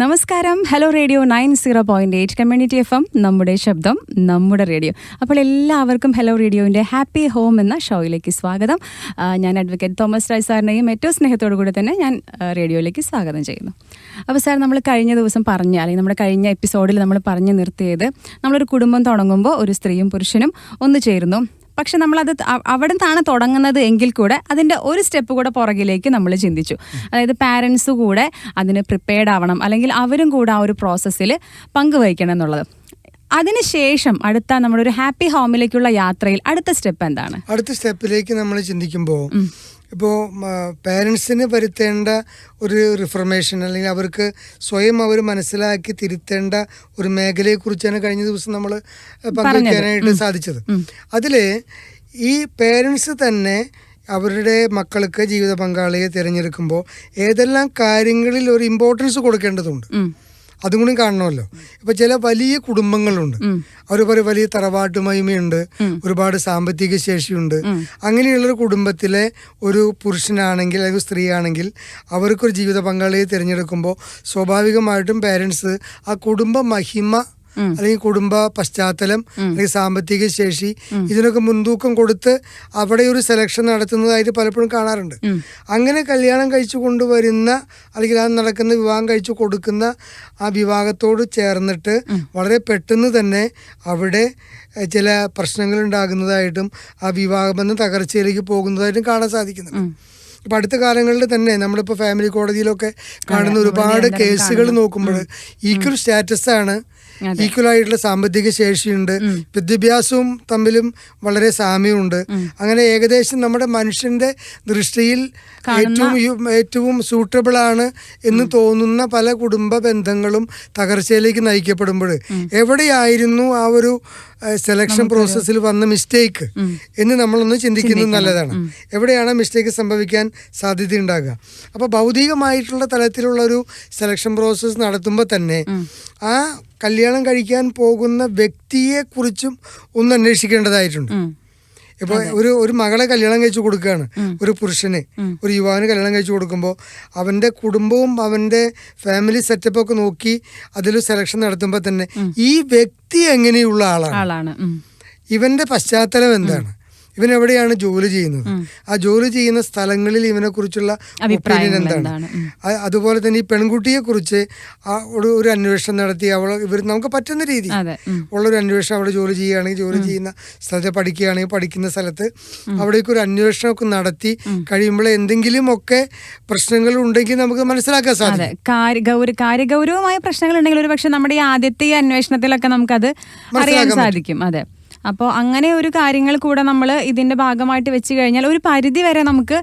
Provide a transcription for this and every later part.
നമസ്കാരം. Hello radio nine zero point eight community F M നമ്മുടെ ശബ്ദം നമ്മുടെ റേഡിയോ. അപ്പോൾ എല്ലാവർക്കും ഹലോ റേഡിയോന്റെ ഹാപ്പി ഹോം എന്ന ഷോയിലേക്ക് സ്വാഗതം. ഞാൻ അഡ്വക്കേറ്റ് തോമസ് രാജ് സാറിനെയും ഏറ്റവും സ്നേഹത്തോടു കൂടി തന്നെ ഞാൻ റേഡിയോയിലേക്ക് സ്വാഗതം ചെയ്യുന്നു. അപ്പോൾ സാർ നമ്മൾ കഴിഞ്ഞ ദിവസം പറഞ്ഞ അല്ലെങ്കിൽ നമ്മുടെ കഴിഞ്ഞ എപ്പിസോഡിൽ നമ്മൾ പറഞ്ഞു നിർത്തിയത് നമ്മളൊരു കുടുംബം തുടങ്ങുമ്പോൾ ഒരു സ്ത്രീയും പുരുഷനും ഒന്ന് ചേരുന്നു. പക്ഷെ നമ്മളത് അവിടെ നിന്നാണ് തുടങ്ങുന്നത് എങ്കിൽ കൂടെ അതിന്റെ ഒരു സ്റ്റെപ്പ് കൂടെ പുറകിലേക്ക് നമ്മൾ ചിന്തിച്ചു. അതായത് പാരൻസ് കൂടെ അതിന് പ്രിപ്പയർഡ് ആവണം അല്ലെങ്കിൽ അവരും കൂടെ ആ ഒരു പ്രോസസ്സിൽ പങ്കുവഹിക്കണം എന്നുള്ളത്. അതിനുശേഷം അടുത്ത നമ്മുടെ ഒരു ഹാപ്പി ഹോമിലേക്കുള്ള യാത്രയിൽ അടുത്ത സ്റ്റെപ്പ് എന്താണ്? അടുത്ത സ്റ്റെപ്പിലേക്ക് നമ്മൾ ചിന്തിക്കുമ്പോൾ ഇപ്പോൾ പേരൻസിന് വരുത്തേണ്ട ഒരു റിഫർമേഷൻ അല്ലെങ്കിൽ അവർക്ക് സ്വയം അവർ മനസ്സിലാക്കി തിരുത്തേണ്ട ഒരു മേഖലയെക്കുറിച്ചാണ് കഴിഞ്ഞ ദിവസം നമ്മൾ പങ്കുവയ്ക്കാനായിട്ട് സാധിച്ചത്. അതിൽ ഈ പേരൻസ് തന്നെ അവരുടെ മക്കൾക്ക് ജീവിത പങ്കാളിയെ തിരഞ്ഞെടുക്കുമ്പോൾ ഏതെല്ലാം കാര്യങ്ങളിൽ ഒരു ഇമ്പോർട്ടൻസ് കൊടുക്കേണ്ടതുണ്ട്. അതും കൂടി കാണണമല്ലോ. ഇപ്പൊ ചില വലിയ കുടുംബങ്ങളുണ്ട്. അവർ പറയും വലിയ തറവാട്ട് മഹിമയുണ്ട് ഒരുപാട് സാമ്പത്തിക ശേഷിയുണ്ട്. അങ്ങനെയുള്ളൊരു കുടുംബത്തിലെ ഒരു പുരുഷനാണെങ്കിൽ അല്ലെങ്കിൽ സ്ത്രീ ആണെങ്കിൽ അവർക്കൊരു ജീവിത പങ്കാളിയെ തിരഞ്ഞെടുക്കുമ്പോൾ സ്വാഭാവികമായിട്ടും പേരൻസ് ആ കുടുംബ മഹിമ അല്ലെങ്കിൽ കുടുംബ പശ്ചാത്തലം അല്ലെങ്കിൽ സാമ്പത്തിക ശേഷി ഇതിനൊക്കെ മുൻതൂക്കം കൊടുത്ത് അവിടെ ഒരു സെലക്ഷൻ നടത്തുന്നതായിട്ട് പലപ്പോഴും കാണാറുണ്ട്. അങ്ങനെ കല്യാണം കഴിച്ചു കൊണ്ടുവരുന്ന അല്ലെങ്കിൽ അത് നടക്കുന്ന വിവാഹം കഴിച്ചു കൊടുക്കുന്ന ആ വിവാഹത്തോട് ചേർന്നിട്ട് വളരെ പെട്ടെന്ന് തന്നെ അവിടെ ചില പ്രശ്നങ്ങൾ ഉണ്ടാകുന്നതായിട്ടും ആ വിവാഹബന്ധം തകർച്ചയിലേക്ക് പോകുന്നതായിട്ടും കാണാൻ സാധിക്കുന്നുണ്ട്. ഇപ്പം അടുത്ത കാലങ്ങളിൽ തന്നെ നമ്മളിപ്പോൾ ഫാമിലി കോടതിയിലൊക്കെ കാണുന്ന ഒരുപാട് കേസുകൾ നോക്കുമ്പോൾ ഈക്വൽ സ്റ്റാറ്റസ് ആണ് ഈക്വൽ ആയിട്ടുള്ള സാമ്പത്തിക ശേഷിയുണ്ട്. വിദ്യാഭ്യാസവും തമ്മിലും വളരെ സാമ്യമുണ്ട്. അങ്ങനെ ഏകദേശം നമ്മുടെ മനുഷ്യന്റെ ദൃഷ്ടിയിൽ ഏറ്റവും ഏറ്റവും സൂട്ടബിൾ ആണ് എന്ന് തോന്നുന്ന പല കുടുംബ ബന്ധങ്ങളും തകർച്ചയിലേക്ക് നയിക്കപ്പെടുമ്പോൾ എവിടെയായിരുന്നു ആ ഒരു സെലക്ഷൻ പ്രോസസ്സിൽ വന്ന മിസ്റ്റേക്ക് എന്ന് നമ്മളൊന്ന് ചിന്തിക്കുന്നത് നല്ലതാണ്. എവിടെയാണ് മിസ്റ്റേക്ക് സംഭവിക്കാൻ സാധ്യത ഉണ്ടാകുക അപ്പോൾ ഭൗതികമായിട്ടുള്ള തലത്തിലുള്ള ഒരു സെലക്ഷൻ പ്രോസസ്സ് നടത്തുമ്പോൾ തന്നെ ആ കല്യാണം കഴിക്കാൻ പോകുന്ന വ്യക്തിയെ കുറിച്ചും ഒന്ന് അന്വേഷിക്കേണ്ടതായിട്ടുണ്ട്. ഇപ്പൊ ഇപ്പോൾ ഒരു ഒരു മകളെ കല്യാണം കഴിച്ചു കൊടുക്കുകയാണ്. ഒരു പുരുഷന് ഒരു യുവാവിന് കല്യാണം കഴിച്ചു കൊടുക്കുമ്പോൾ അവന്റെ കുടുംബവും അവന്റെ ഫാമിലി സെറ്റപ്പ് ഒക്കെ നോക്കി അതിൽ സെലക്ഷൻ നടത്തുമ്പോൾ തന്നെ ഈ വ്യക്തി എങ്ങനെയുള്ള ആളാണ്? ഇവന്റെ പശ്ചാത്തലം എന്താണ്? ഇവൻ എവിടെയാണ് ജോലി ചെയ്യുന്നത്? ആ ജോലി ചെയ്യുന്ന സ്ഥലങ്ങളിൽ ഇവനെ കുറിച്ചുള്ള ഒപ്പീനിയൻ എന്താണ്? അതുപോലെ തന്നെ ഈ പെൺകുട്ടിയെ കുറിച്ച് ഒരു അന്വേഷണം നടത്തി അവൾ ഇവർ നമുക്ക് പറ്റുന്ന രീതി. ഉള്ള ഒരു ഉള്ളൊരു അന്വേഷണം അവിടെ ജോലി ചെയ്യുകയാണെങ്കിൽ ജോലി ചെയ്യുന്ന സ്ഥലത്ത് പഠിക്കുകയാണെങ്കിൽ പഠിക്കുന്ന സ്ഥലത്ത് അവിടേക്ക് ഒരു അന്വേഷണമൊക്കെ നടത്തി കഴിയുമ്പോൾ എന്തെങ്കിലും ഒക്കെ പ്രശ്നങ്ങൾ ഉണ്ടെങ്കിൽ നമുക്ക് മനസ്സിലാക്കാൻ സാധിക്കും. കാര്യഗൗരവമായ പ്രശ്നങ്ങൾ ഉണ്ടെങ്കിൽ ഒരു പക്ഷെ നമ്മുടെ ഈ ആദ്യത്തെ അന്വേഷണത്തിലൊക്കെ നമുക്കത് അറിയാൻ സാധിക്കും. അതെ. അപ്പോൾ അങ്ങനെ ഒരു കാര്യങ്ങൾ കൂടെ നമ്മൾ ഇതിന്റെ ഭാഗമായിട്ട് വെച്ച് കഴിഞ്ഞാൽ ഒരു പരിധി വരെ നമുക്ക്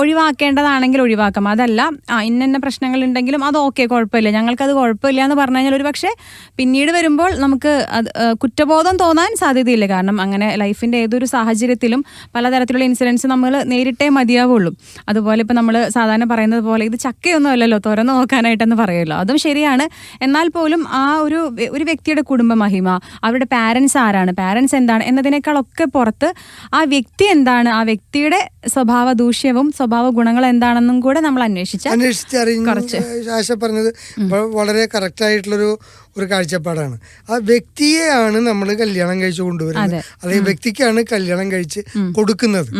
ഒഴിവാക്കേണ്ടതാണെങ്കിൽ ഒഴിവാക്കാം. അതല്ല ആ ഇന്ന പ്രശ്നങ്ങൾ ഉണ്ടെങ്കിലും അത് ഓക്കെ കുഴപ്പമില്ല. ഞങ്ങൾക്കത് കുഴപ്പമില്ല എന്ന് പറഞ്ഞു കഴിഞ്ഞാൽ ഒരു പക്ഷേ പിന്നീട് വരുമ്പോൾ നമുക്ക് അത് കുറ്റബോധം തോന്നാൻ സാധ്യതയില്ല. കാരണം അങ്ങനെ ലൈഫിന്റെ ഏതൊരു സാഹചര്യത്തിലും പലതരത്തിലുള്ള ഇൻസിഡൻസ് നമ്മൾ നേരിട്ടേ മതിയാവുള്ളൂ. അതുപോലെ ഇപ്പോൾ നമ്മൾ സാധാരണ പറയുന്നത് പോലെ ഇത് ചക്കയൊന്നും അല്ലല്ലോ തുറന്നു നോക്കാനായിട്ടെന്ന് പറയുമല്ലോ. അതും ശരിയാണ്. എന്നാൽ പോലും ആ ഒരു ഒരു വ്യക്തിയുടെ കുടുംബ മഹിമ അവരുടെ പാരൻസ് ആരാണ്? പാരൻസ് എന്താണ് എന്നതിനേക്കാളൊക്കെ പുറത്ത് ആ വ്യക്തി എന്താണ് ആ വ്യക്തിയുടെ സ്വഭാവ ദൂഷ്യവും സ്വഭാവ ഗുണങ്ങൾ എന്താണെന്നും കൂടെ നമ്മൾ അന്വേഷിച്ചു അന്വേഷിച്ചറിഞ്ഞു ആശ പറഞ്ഞത് വളരെ കറക്റ്റ് ആയിട്ടുള്ളൊരു ഒരു കാഴ്ചപ്പാടാണ്. ആ വ്യക്തിയെയാണ് നമ്മൾ കല്യാണം കഴിച്ചു കൊണ്ടുവരുന്നത്. അല്ലെങ്കിൽ വ്യക്തിക്കാണ് കല്യാണം കഴിച്ച് കൊടുക്കുന്നത്.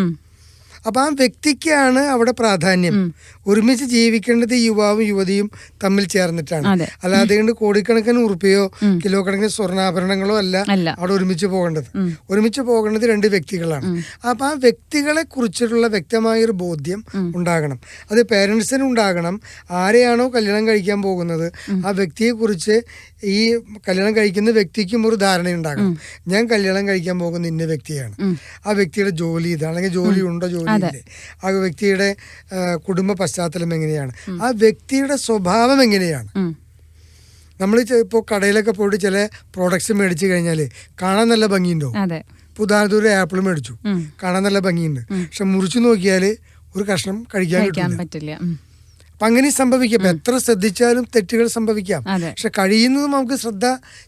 അപ്പൊ ആ വ്യക്തിക്കാണ് അവിടെ പ്രാധാന്യം. ഒരുമിച്ച് ജീവിക്കേണ്ടത് യുവാവും യുവതിയും തമ്മിൽ ചേർന്നിട്ടാണ്. അല്ലാതെ കൊണ്ട് കോടിക്കണക്കിന് ഉറുപ്പയോ കിലോ കണക്കിന് സ്വർണാഭരണങ്ങളോ അല്ല. അവിടെ ഒരുമിച്ച് പോകേണ്ടത്. ഒരുമിച്ച് പോകേണ്ടത് രണ്ട് വ്യക്തികളാണ്. അപ്പം ആ വ്യക്തികളെ കുറിച്ചിട്ടുള്ള വ്യക്തമായൊരു ബോധ്യം ഉണ്ടാകണം. അത് പേരൻസിന് ഉണ്ടാകണം. ആരെയാണോ കല്യാണം കഴിക്കാൻ പോകുന്നത് ആ വ്യക്തിയെ കുറിച്ച് ഈ കല്യാണം കഴിക്കുന്ന വ്യക്തിക്കും ഒരു ധാരണ ഉണ്ടാകണം ഞാൻ കല്യാണം കഴിക്കാൻ പോകുന്ന ഇന്ന വ്യക്തിയാണ്. ആ വ്യക്തിയുടെ ജോലി ഇതാണെങ്കിൽ അല്ലെങ്കിൽ ജോലി ഉണ്ടോ ജോലി ഇല്ലേ ആ വ്യക്തിയുടെ കുടുംബ പശ്ചാത്തലം എങ്ങനെയാണ്? ആ വ്യക്തിയുടെ സ്വഭാവം എങ്ങനെയാണ്? നമ്മൾ ഇപ്പോൾ കടയിലൊക്കെ പോയിട്ട് ചില പ്രോഡക്ട്സ് മേടിച്ചു കഴിഞ്ഞാൽ കാണാൻ നല്ല ഭംഗിയുണ്ടോ? അതെ. ഇപ്പോൾ ഉദാഹരണത്തിന് ഒരു ആപ്പിൾ മേടിച്ചു. കാണാൻ നല്ല ഭംഗിയുണ്ട്. പക്ഷെ മുറിച്ചു നോക്കിയാൽ ഒരു കഷ്ണം കഴിക്കാൻ പറ്റില്ല. അപ്പം അങ്ങനെ സംഭവിക്കാം. ഇപ്പം എത്ര ശ്രദ്ധിച്ചാലും തെറ്റുകൾ സംഭവിക്കാം. പക്ഷെ കഴിയുന്നതും നമുക്ക് ശ്രദ്ധ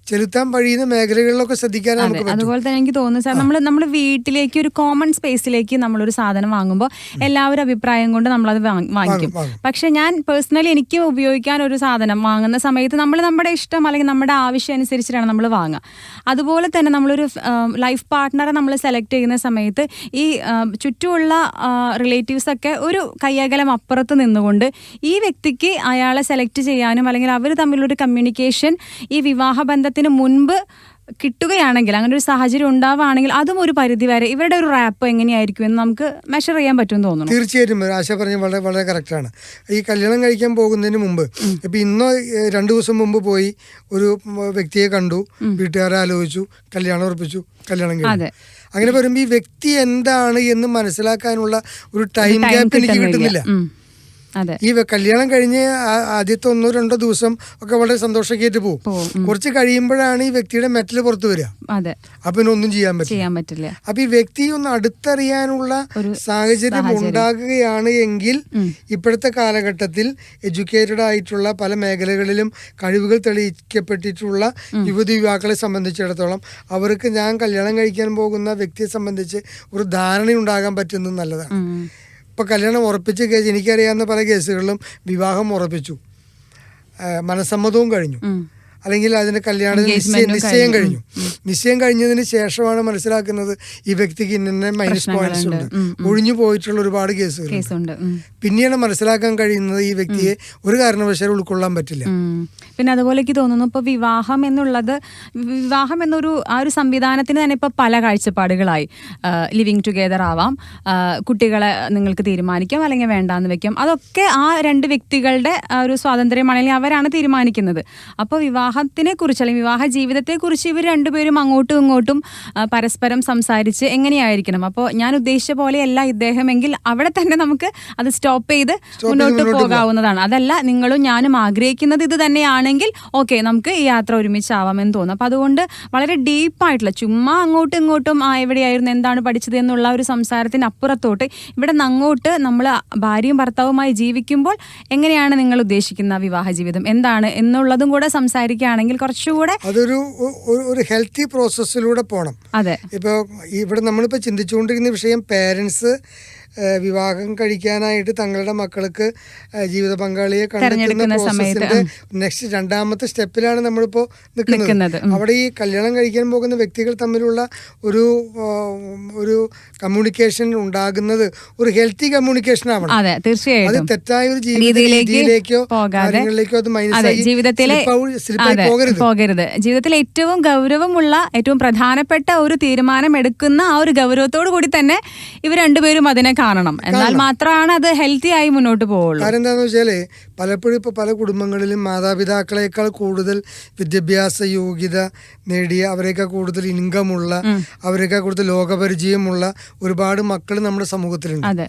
ചെലുത്താൻ കഴിയുന്ന മേഖലകളിലൊക്കെ ശ്രദ്ധിക്കാൻ നമുക്ക് അതുപോലെ തന്നെ എനിക്ക് തോന്നുന്നു സാർ നമ്മൾ നമ്മുടെ വീട്ടിലേക്ക് ഒരു കോമൺ സ്പേസിലേക്ക് നമ്മളൊരു സാധനം വാങ്ങുമ്പോൾ എല്ലാവരും അഭിപ്രായം കൊണ്ട് നമ്മളത് വാങ്- വാങ്ങിക്കും. വാങ്ങും. പക്ഷെ ഞാൻ പേഴ്സണലി എനിക്ക് ഉപയോഗിക്കാൻ ഒരു സാധനം വാങ്ങുന്ന സമയത്ത് നമ്മൾ നമ്മുടെ ഇഷ്ടം അല്ലെങ്കിൽ നമ്മുടെ ആവശ്യം അനുസരിച്ചിട്ടാണ് നമ്മൾ വാങ്ങുക. അതുപോലെ തന്നെ നമ്മളൊരു ലൈഫ് പാർട്ട്ണറെ നമ്മൾ സെലക്ട് ചെയ്യുന്ന സമയത്ത് ഈ ചുറ്റുമുള്ള റിലേറ്റീവ്സൊക്കെ ഒരു കയ്യകലം അപ്പുറത്ത് നിന്നുകൊണ്ട് ഈ വ്യക്തിക്ക് അയാളെ സെലക്ട് ചെയ്യാനും അല്ലെങ്കിൽ അവർ തമ്മിലൊരു കമ്മ്യൂണിക്കേഷൻ ഈ വിവാഹബന്ധത്തിന് മുൻപ് കിട്ടുകയാണെങ്കിൽ അങ്ങനെ ഒരു സാഹചര്യം ഉണ്ടാവുകയാണെങ്കിൽ അതും ഒരു പരിധി വരെ ഇവരുടെ ഒരു റാപ്പ് എങ്ങനെയായിരിക്കും എന്ന് നമുക്ക് മെഷർ ചെയ്യാൻ പറ്റുമെന്ന് തോന്നുന്നു. തീർച്ചയായിട്ടും. ആശ പറഞ്ഞ വളരെ വളരെ കറക്റ്റാണ് ഈ കല്യാണം കഴിക്കാൻ പോകുന്നതിന് മുമ്പ് ഇപ്പൊ ഇന്നോ രണ്ടു ദിവസം മുമ്പ് പോയി ഒരു വ്യക്തിയെ കണ്ടു വീട്ടുകാരെ ആലോചിച്ചു കല്യാണം ഉറപ്പിച്ചു കല്യാണം കഴിഞ്ഞു. അങ്ങനെ വരുമ്പോൾ ഈ വ്യക്തി എന്താണ് എന്ന് മനസ്സിലാക്കാനുള്ള ഒരു ടൈം ഗ്യാപ്പ് എനിക്ക് കിട്ടുന്നില്ല. ഈ കല്യാണം കഴിഞ്ഞ് ആദ്യത്തെ ഒന്നോ രണ്ടോ ദിവസം ഒക്കെ വളരെ സന്തോഷമൊക്കെയായിട്ട് പോകും. കുറച്ച് കഴിയുമ്പോഴാണ് ഈ വ്യക്തിയുടെ മെറ്റൽ പുറത്തു വരിക. അപ്പൊ പിന്നെ ഒന്നും ചെയ്യാൻ പറ്റില്ല. ചെയ്യാൻ പറ്റില്ല. അപ്പൊ ഈ വ്യക്തി ഒന്ന് അടുത്തറിയാനുള്ള സാഹചര്യം ഉണ്ടാകുകയാണ് എങ്കിൽ ഇപ്പോഴത്തെ കാലഘട്ടത്തിൽ എഡ്യൂക്കേറ്റഡ് ആയിട്ടുള്ള പല മേഖലകളിലും കഴിവുകൾ തെളിയിക്കപ്പെട്ടിട്ടുള്ള യുവതി യുവാക്കളെ സംബന്ധിച്ചിടത്തോളം അവർക്ക് ഞാൻ കല്യാണം കഴിക്കാൻ പോകുന്ന വ്യക്തിയെ സംബന്ധിച്ച് ഒരു ധാരണ ഉണ്ടാകാൻ പറ്റുന്നത് നല്ലതാണ്. ഉം. ഇപ്പൊ കല്യാണം ഉറപ്പിച്ച കേസ് എനിക്കറിയാവുന്ന പല കേസുകളിലും വിവാഹം ഉറപ്പിച്ചു മനസ്സമ്മതവും കഴിഞ്ഞു. അല്ലെങ്കിൽ അതിന് കല്യാണ നിശ്ചയം നിശ്ചയം കഴിഞ്ഞു. നിശ്ചയം കഴിഞ്ഞതിന് ശേഷമാണ് മനസ്സിലാക്കുന്നത് ഈ വ്യക്തിക്ക് ഇന്ന മൈനസ് പോയിന്റ്സ് ഉണ്ട്. ഒഴിഞ്ഞു പോയിട്ടുള്ള ഒരുപാട് കേസുകൾ പിന്നെയാണ് മനസ്സിലാക്കാൻ കഴിയുന്നത് ഈ വ്യക്തിയെ ഒരു കാരണവശാലും ഉൾക്കൊള്ളാൻ പറ്റില്ല. പിന്നെ അതുപോലെ എനിക്ക് തോന്നുന്നു ഇപ്പൊ വിവാഹം എന്നുള്ളത് വിവാഹം എന്നൊരു ആ ഒരു സംവിധാനത്തിന് തന്നെ ഇപ്പൊ പല കാഴ്ചപ്പാടുകളായി. ലിവിങ് ടുഗെദർ ആവാം. കുട്ടികളെ നിങ്ങൾക്ക് തീരുമാനിക്കാം അല്ലെങ്കിൽ വേണ്ടാന്ന് വെക്കാം. അതൊക്കെ ആ രണ്ട് വ്യക്തികളുടെ ഒരു സ്വാതന്ത്ര്യമാണെങ്കിൽ അവരാണ് തീരുമാനിക്കുന്നത്. അപ്പോൾ വിവാഹത്തിനെ കുറിച്ച് അല്ലെങ്കിൽ വിവാഹ ജീവിതത്തെക്കുറിച്ച് ഇവർ രണ്ടുപേരും അങ്ങോട്ടും ഇങ്ങോട്ടും പരസ്പരം സംസാരിച്ച് എങ്ങനെയായിരിക്കണം? അപ്പോൾ ഞാൻ ഉദ്ദേശിച്ച പോലെയല്ല ഇദ്ദേഹം എങ്കിൽ അവിടെ തന്നെ നമുക്ക് അത് സ്റ്റോപ്പ് ചെയ്ത് മുന്നോട്ട് പോകാവുന്നതാണ്. അതല്ല നിങ്ങളും ഞാനും ആഗ്രഹിക്കുന്നത് ഇത് തന്നെയാണെങ്കിൽ ഓക്കെ നമുക്ക് ഈ യാത്ര ഒരുമിച്ചാവാമെന്ന് തോന്നും. അപ്പോൾ അതുകൊണ്ട് വളരെ ഡീപ്പായിട്ടുള്ള ചുമ്മാ അങ്ങോട്ടും ഇങ്ങോട്ടും ആ എവിടെയായിരുന്നു എന്താണ് പഠിച്ചത് എന്നുള്ള ഒരു സംസാരത്തിന് അപ്പുറത്തോട്ട് ഇവിടെ നിന്ന് അങ്ങോട്ട് നമ്മൾ ഭാര്യയും ഭർത്താവുമായി ജീവിക്കുമ്പോൾ എങ്ങനെയാണ് നിങ്ങൾ ഉദ്ദേശിക്കുന്ന വിവാഹ ജീവിതം? എന്താണ് എന്നുള്ളതും കൂടെ സംസാരിക്കുകയാണെങ്കിൽ കുറച്ചുകൂടെ അതൊരു ഒരു ഹെൽത്തി പ്രോസസ്സിലൂടെ പോകണം അതെ. ഇപ്പോൾ ഇവിടെ നമ്മളിപ്പോൾ ചിന്തിച്ചുകൊണ്ടിരിക്കുന്ന വിഷയം പേരൻസ് വിവാഹം കഴിക്കാനായിട്ട് തങ്ങളുടെ മക്കൾക്ക് ജീവിത പങ്കാളിയെ കണ്ടെത്തുന്ന പ്രോസസ്സിന്റെ നെക്സ്റ്റ് രണ്ടാമത്തെ സ്റ്റെപ്പിലാണ് നമ്മളിപ്പോൾ നിൽക്കുന്നത്, അവിടെ ഈ കല്യാണം കഴിക്കാൻ പോകുന്ന വ്യക്തികൾ തമ്മിലുള്ള ഒരു ഒരു കമ്മ്യൂണിക്കേഷൻ ഉണ്ടാകുന്നത് ഒരു ഹെൽത്തി കമ്മ്യൂണിക്കേഷൻ ആവണം. അതെ തെറ്റായ ഒരു ജീവിതത്തിലേക്കോ രീതിയിലേക്ക് കാര്യങ്ങളിലേക്കോ അത് ജീവിതത്തിലെ പോകരുത്. ജീവിതത്തിലെ ഏറ്റവും ഗൗരവമുള്ള ഏറ്റവും പ്രധാനപ്പെട്ട ഒരു തീരുമാനം എടുക്കുന്ന ആ ഒരു ഗൗരവത്തോടു കൂടി തന്നെ ഇവർ രണ്ടുപേരും അതിനെ കാണണം. എന്നാൽ മാത്രമാണ് അത് ഹെൽത്തി ആയി മുന്നോട്ട് പോവുള്ളൂ. കാരണം എന്താണെന്ന് വെച്ചാൽ പലപ്പോഴും ഇപ്പോൾ പല കുടുംബങ്ങളിലും മാതാപിതാക്കളെക്കാൾ കൂടുതൽ വിദ്യാഭ്യാസ യോഗ്യത നേടിയ അവരെക്കാൾ കൂടുതൽ ഇൻകമുള്ള അവരെക്കാൾ കൂടുതൽ ലോകപരിചയമുള്ള ഒരുപാട് മക്കൾ നമ്മുടെ സമൂഹത്തിലുണ്ട്.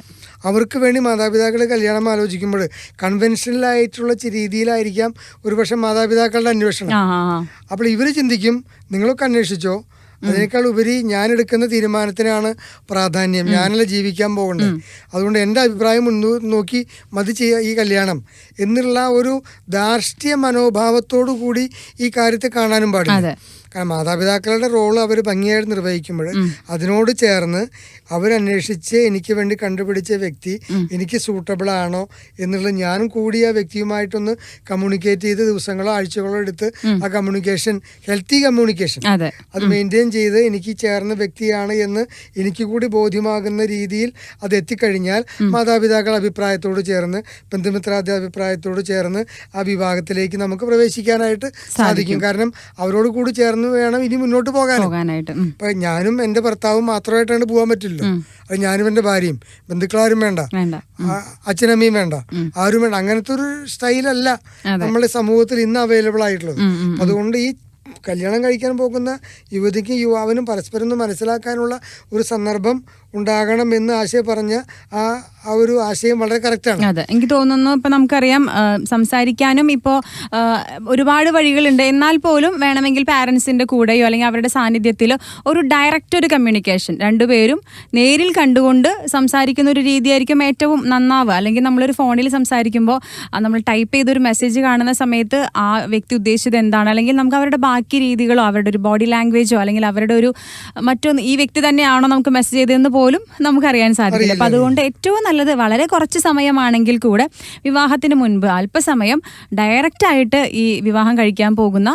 അവർക്ക് വേണ്ടി മാതാപിതാക്കൾ കല്യാണം ആലോചിക്കുമ്പോൾ കൺവെൻഷനൽ ആയിട്ടുള്ള രീതിയിലായിരിക്കാം ഒരുപക്ഷെ മാതാപിതാക്കളുടെ അന്വേഷണം. അപ്പോൾ ഇവർ ചിന്തിക്കും നിങ്ങളൊക്കെ അന്വേഷിച്ചോ അതിനേക്കാൾ ഉപരി ഞാൻ എടുക്കുന്ന തീരുമാനത്തിനാണ് പ്രാധാന്യം. ഞാനല്ല ജീവിക്കാൻ പോകേണ്ടത് അതുകൊണ്ട് എന്റെ അഭിപ്രായം മുൻപ് നോക്കി മതി ചെയ്യുക ഈ കല്യാണം. എന്നുള്ള ഒരു ധാർഷ്ട്യ മനോഭാവത്തോടു കൂടി ഈ കാര്യത്തെ കാണാനും പാടില്ല. കാരണം മാതാപിതാക്കളുടെ റോൾ അവർ ഭംഗിയായിട്ട് നിർവഹിക്കുമ്പോൾ അതിനോട് ചേർന്ന് അവരന്വേഷിച്ച് എനിക്ക് വേണ്ടി കണ്ടുപിടിച്ച വ്യക്തി എനിക്ക് സൂട്ടബിൾ ആണോ എന്നുള്ളത് ഞാനും കൂടി ആ വ്യക്തിയുമായിട്ടൊന്ന് കമ്മ്യൂണിക്കേറ്റ് ചെയ്ത് ദിവസങ്ങളോ ആഴ്ചകളോ എടുത്ത് ആ കമ്മ്യൂണിക്കേഷൻ ഹെൽത്തി കമ്മ്യൂണിക്കേഷൻ അത്. മെയിന്റെയിൻ ചെയ്ത് എനിക്ക് ചേർന്ന വ്യക്തിയാണ് എന്ന് എനിക്ക് കൂടി ബോധ്യമാകുന്ന രീതിയിൽ അത് എത്തിക്കഴിഞ്ഞാൽ മാതാപിതാക്കളുടെ അഭിപ്രായത്തോട് ചേർന്ന് ബന്ധുമിത്രാദി അഭിപ്രായത്തോട് ചേർന്ന് ആ വിഭാഗത്തിലേക്ക് നമുക്ക് പ്രവേശിക്കാനായിട്ട് സാധിക്കും. കാരണം അവരോട് കൂടി ചേർന്ന് വേണം ഇനി മുന്നോട്ട് പോകാൻ പോകാനായിട്ട്. ഇപ്പൊ ഞാനും എന്റെ ഭർത്താവും മാത്രമായിട്ടാണ് പോകാൻ പറ്റില്ലല്ലോ. അത് ഞാനും എന്റെ ഭാര്യയും ബന്ധുക്കളാരും വേണ്ട. അച്ഛനമ്മയും വേണ്ട. ആരും വേണ്ട. അങ്ങനത്തെ ഒരു സ്റ്റൈലല്ല നമ്മുടെ സമൂഹത്തിൽ ഇന്ന് അവൈലബിൾ ആയിട്ടുള്ളത്. അതുകൊണ്ട് ഈ കല്യാണം കഴിക്കാൻ പോകുന്ന യുവതിക്കും യുവാവിനും പരസ്പരം ഒന്ന് മനസ്സിലാക്കാനുള്ള ഒരു സന്ദർഭം ഉണ്ടാകണം എന്ന് ആശയം പറഞ്ഞ ആ ആ ഒരു ആശയം വളരെ കറക്റ്റാണ് അതെ. എനിക്ക് തോന്നുന്നു ഇപ്പൊ നമുക്കറിയാം സംസാരിക്കാനും ഇപ്പോൾ ഒരുപാട് വഴികളുണ്ട്. എന്നാൽ പോലും വേണമെങ്കിൽ പാരൻസിന്റെ കൂടെയോ അല്ലെങ്കിൽ അവരുടെ സാന്നിധ്യത്തിലോ ഒരു ഡയറക്റ്റ് ഒരു കമ്മ്യൂണിക്കേഷൻ രണ്ടുപേരും നേരിൽ കണ്ടുകൊണ്ട് സംസാരിക്കുന്ന ഒരു രീതിയായിരിക്കും ഏറ്റവും നന്നാവുക. അല്ലെങ്കിൽ നമ്മളൊരു ഫോണിൽ സംസാരിക്കുമ്പോൾ നമ്മൾ ടൈപ്പ് ചെയ്തൊരു മെസ്സേജ് കാണുന്ന സമയത്ത് ആ വ്യക്തി ഉദ്ദേശിച്ചത് എന്താണ്? അല്ലെങ്കിൽ നമുക്ക് അവരുടെ ബാക്കി രീതികളോ അവരുടെ ഒരു ബോഡി ലാംഗ്വേജോ അല്ലെങ്കിൽ അവരുടെ ഒരു മറ്റൊന്ന് ഈ വ്യക്തി തന്നെയാണോ നമുക്ക് മെസ്സേജ് ചെയ്തതെന്ന് പോലും നമുക്കറിയാൻ സാധിക്കില്ല. അപ്പൊ അതുകൊണ്ട് ഏറ്റവും നല്ലത് വളരെ കുറച്ച് സമയമാണെങ്കിൽ കൂടെ വിവാഹത്തിന് മുൻപ് അല്പസമയം ഡയറക്റ്റ് ആയിട്ട് ഈ വിവാഹം കഴിക്കാൻ പോകുന്ന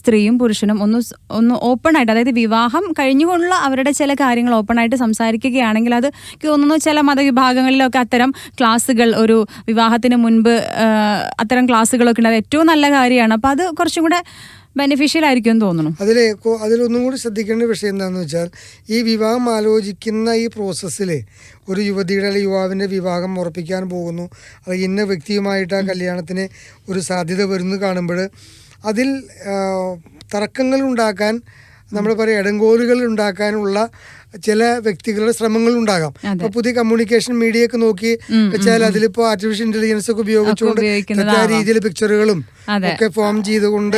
സ്ത്രീയും പുരുഷനും ഒന്ന് ഒന്ന് ഓപ്പൺ ആയിട്ട് അതായത് വിവാഹം കഴിഞ്ഞുകൊണ്ടുള്ള അവരുടെ ചില കാര്യങ്ങൾ ഓപ്പൺ ആയിട്ട് സംസാരിക്കുകയാണെങ്കിൽ അത് തോന്നുന്നു ചില മതവിഭാഗങ്ങളിലൊക്കെ അത്തരം ക്ലാസ്സുകൾ ഒരു വിവാഹത്തിന് മുൻപ് അത്തരം ക്ലാസ്സുകളൊക്കെ ഉണ്ട് അത് ഏറ്റവും നല്ല കാര്യമാണ്. അപ്പൊ അത് കുറച്ചും കൂടെ ബെനിഫിഷ്യൽ ആയിരിക്കും തോന്നുന്നു. അതിൽ അതിലൊന്നും കൂടി ശ്രദ്ധിക്കേണ്ട വിഷയം എന്താണെന്ന് വെച്ചാൽ ഈ വിവാഹം ആലോചിക്കുന്ന ഈ പ്രോസസ്സിൽ ഒരു യുവതിയുടെ അല്ലെങ്കിൽ യുവാവിന്റെ വിവാഹം ഉറപ്പിക്കാൻ പോകുന്നു അത് ഇന്ന വ്യക്തിയുമായിട്ട് ആ കല്യാണത്തിന് ഒരു സാധ്യത വരുന്നു കാണുമ്പോൾ അതിൽ തർക്കങ്ങൾ ഉണ്ടാക്കാൻ നമ്മൾ പറയും ഇടങ്കോലുകൾ ഉണ്ടാക്കാനുള്ള ചില വ്യക്തികളുടെ ശ്രമങ്ങൾ ഉണ്ടാകാം. ഇപ്പൊ പുതിയ കമ്മ്യൂണിക്കേഷൻ മീഡിയ ഒക്കെ നോക്കി വെച്ചാൽ അതിലിപ്പോ ആർട്ടിഫിഷ്യൽ ഇന്റലിജൻസ് ഒക്കെ ഉപയോഗിച്ചുകൊണ്ട്. തെറ്റായ രീതിയിൽ പിക്ചറുകളും ഒക്കെ ഫോം ചെയ്തുകൊണ്ട്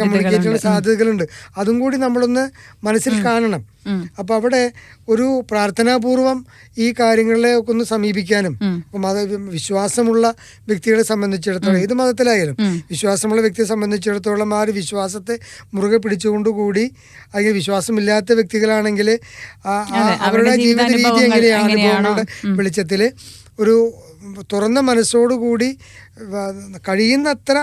കമ്മ്യൂണിക്കേറ്റ്. സാധ്യതകളുണ്ട്. അതും കൂടി നമ്മളൊന്ന് മനസ്സിൽ കാണണം. അപ്പൊ അവിടെ ഒരു പ്രാർത്ഥനാപൂർവം ഈ കാര്യങ്ങളെ ഒക്കെ ഒന്ന് സമീപിക്കാനും മത വിശ്വാസമുള്ള വ്യക്തികളെ സംബന്ധിച്ചിടത്തോളം ഏത് മതത്തിലായാലും വിശ്വാസമുള്ള വ്യക്തിയെ സംബന്ധിച്ചിടത്തോളം ആ ഒരു വിശ്വാസത്തെ മുറുകെ പിടിച്ചുകൊണ്ടുകൂടി അല്ലെങ്കിൽ വിശ്വാസമില്ലാത്ത വ്യക്തികളാണെങ്കിൽ അവരുടെ ജീവിത രീതി എങ്ങനെയാണ്? അനുഭവങ്ങളുടെ വെളിച്ചത്തിൽ ഒരു തുറന്ന മനസ്സോടുകൂടി കഴിയുന്നത്ര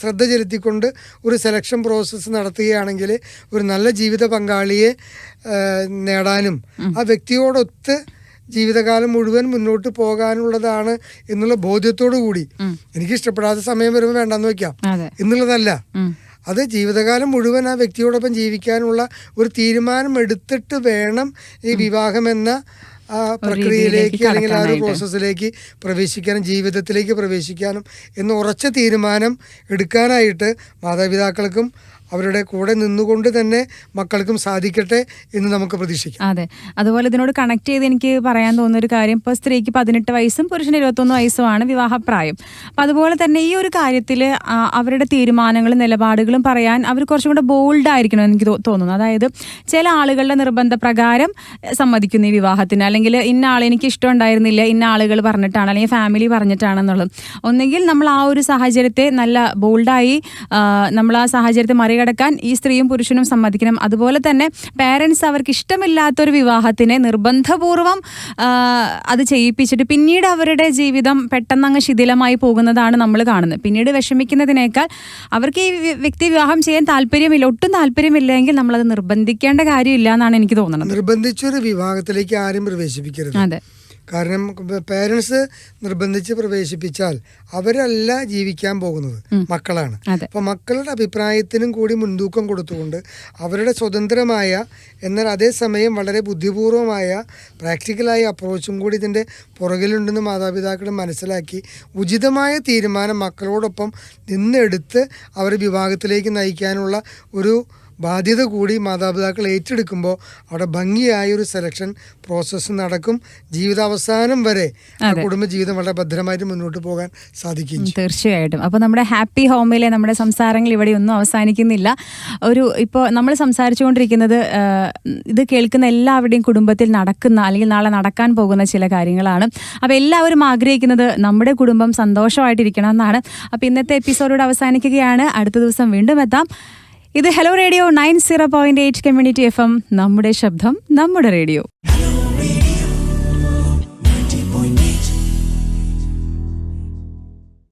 ശ്രദ്ധ ചെലുത്തിക്കൊണ്ട് ഒരു സെലക്ഷൻ പ്രോസസ്സ് നടത്തുകയാണെങ്കിൽ ഒരു നല്ല ജീവിത പങ്കാളിയെ നേടാനും ആ വ്യക്തിയോടൊത്ത് ജീവിതകാലം മുഴുവൻ മുന്നോട്ട് പോകാനുള്ളതാണ് എന്നുള്ള ബോധ്യത്തോടു കൂടി. എനിക്ക് ഇഷ്ടപ്പെടാത്ത സമയം വരുമ്പോൾ വേണ്ടെന്ന് വെക്കാം എന്നുള്ളതല്ല. അത് ജീവിതകാലം മുഴുവൻ ആ വ്യക്തിയോടൊപ്പം ജീവിക്കാനുള്ള ഒരു തീരുമാനം എടുത്തിട്ട് വേണം ഈ വിവാഹം എന്ന ആ പ്രക്രിയയിലേക്ക് അല്ലെങ്കിൽ ആ ഒരു പ്രോസസ്സിലേക്ക് പ്രവേശിക്കാനും ജീവിതത്തിലേക്ക് പ്രവേശിക്കാനും എന്ന് ഉറച്ച തീരുമാനം എടുക്കാനായിട്ട് മാതാപിതാക്കൾക്കും അവരുടെ കൂടെ നിന്നുകൊണ്ട് തന്നെ മക്കൾക്കും സാധിക്കട്ടെ എന്ന് നമുക്ക് പ്രതീക്ഷിക്കാം. അതെ. അതുപോലെ ഇതിനോട് കണക്ട് ചെയ്ത് എനിക്ക് പറയാൻ തോന്നുന്ന ഒരു കാര്യം ഇപ്പോൾ സ്ത്രീക്ക് പതിനെട്ട് വയസ്സും പുരുഷന് ഇരുപത്തൊന്ന് വയസ്സുമാണ് വിവാഹപ്രായം. അപ്പം അതുപോലെ തന്നെ ഈ ഒരു കാര്യത്തിൽ അവരുടെ തീരുമാനങ്ങളും നിലപാടുകളും പറയാൻ അവർ കുറച്ചും കൂടെ ബോൾഡ് ആയിരിക്കണം എനിക്ക് തോന്നുന്നു. അതായത് ചില ആളുകളുടെ നിർബന്ധ പ്രകാരം സമ്മതിക്കുന്നു ഈ വിവാഹത്തിന്. അല്ലെങ്കിൽ ഇന്ന ആളെ എനിക്ക് ഇഷ്ടം ഉണ്ടായിരുന്നില്ല ഇന്ന ആളുകൾ പറഞ്ഞിട്ടാണ് അല്ലെങ്കിൽ ഫാമിലി പറഞ്ഞിട്ടാണെന്നുള്ളത്. ഒന്നെങ്കിൽ നമ്മൾ ആ ഒരു സാഹചര്യത്തെ നല്ല ബോൾഡായി നമ്മൾ ആ സാഹചര്യത്തെ മറികടക്കാൻ ഈ സ്ത്രീയും പുരുഷനും സമ്മതിക്കണം. അതുപോലെ തന്നെ പേരൻസ് അവർക്ക് ഇഷ്ടമില്ലാത്തൊരു വിവാഹത്തിനെ നിർബന്ധപൂർവം അത് ചെയ്യിപ്പിച്ചിട്ട് പിന്നീട് അവരുടെ ജീവിതം പെട്ടെന്ന് അങ്ങ് ശിഥിലമായി പോകുന്നതാണ് നമ്മൾ കാണുന്നത്. പിന്നീട് വിഷമിക്കുന്നതിനേക്കാൾ അവർക്ക് ഈ വ്യ- വ്യക്തി വിവാഹം ചെയ്യാൻ താല്പര്യമില്ല ഒട്ടും താല്പര്യമില്ലെങ്കിൽ നമ്മളത് നിർബന്ധിക്കേണ്ട കാര്യമില്ല എന്നാണ് എനിക്ക് തോന്നുന്നത്. നിർബന്ധിച്ചൊരു വിവാഹത്തിലേക്ക് ആരും പ്രവേശിപ്പിക്കരുത്. അതെ. കാരണം പേരൻസ് നിർബന്ധിച്ച് പ്രവേശിപ്പിച്ചാൽ അവരല്ല ജീവിക്കാൻ പോകുന്നത്. മക്കളാണ്. അപ്പൊ മക്കളുടെ അഭിപ്രായത്തിനും കൂടി മുൻതൂക്കം കൊടുത്തുകൊണ്ട് അവരുടെ സ്വതന്ത്രമായ എന്നാൽ അതേസമയം വളരെ ബുദ്ധിപൂർവമായ പ്രാക്ടിക്കലായ അപ്രോച്ചും കൂടി ഇതിന്റെ പുറകിലുണ്ടെന്ന് മാതാപിതാക്കൾ മനസ്സിലാക്കി ഉചിതമായ തീരുമാനം മക്കളോടൊപ്പം നിന്നെടുത്ത് അവരെ വിവാഹത്തിലേക്ക് നയിക്കാനുള്ള ഒരു ബാധ്യത കൂടി മാതാപിതാക്കൾ ഏറ്റെടുക്കുമ്പോൾ അവിടെ ഭംഗിയായ ഒരു സെലക്ഷൻ പ്രോസസ്സ് നടക്കും. ജീവിതാവസാനം വരെ കുടുംബ കുടുംബജീവിതം വളരെ ഭദ്രമായിട്ട് മുന്നോട്ട് പോകാൻ സാധിക്കും തീർച്ചയായിട്ടും. അപ്പോൾ നമ്മുടെ ഹാപ്പി ഹോമിലെ നമ്മുടെ സംസാരങ്ങൾ ഇവിടെ ഒന്നും അവസാനിക്കുന്നില്ല. ഒരു ഇപ്പോൾ നമ്മൾ സംസാരിച്ചുകൊണ്ടിരിക്കുന്നത് ഇത് കേൾക്കുന്ന എല്ലാവരുടെയും കുടുംബത്തിൽ നടക്കുന്ന അല്ലെങ്കിൽ നാളെ നടക്കാൻ പോകുന്ന ചില കാര്യങ്ങളാണ്. അപ്പോൾ എല്ലാവരും ആഗ്രഹിക്കുന്നത് നമ്മുടെ കുടുംബം സന്തോഷമായിട്ടിരിക്കണം എന്നാണ് അപ്പോൾ ഇന്നത്തെ എപ്പിസോഡോട് അവസാനിക്കുകയാണ്. അടുത്ത ദിവസം വീണ്ടും എത്താം. ഇത് hello radio nine zero point eight community F M. നമ്മുടെ ശബ്ദം നമ്മുടെ റേഡിയോ.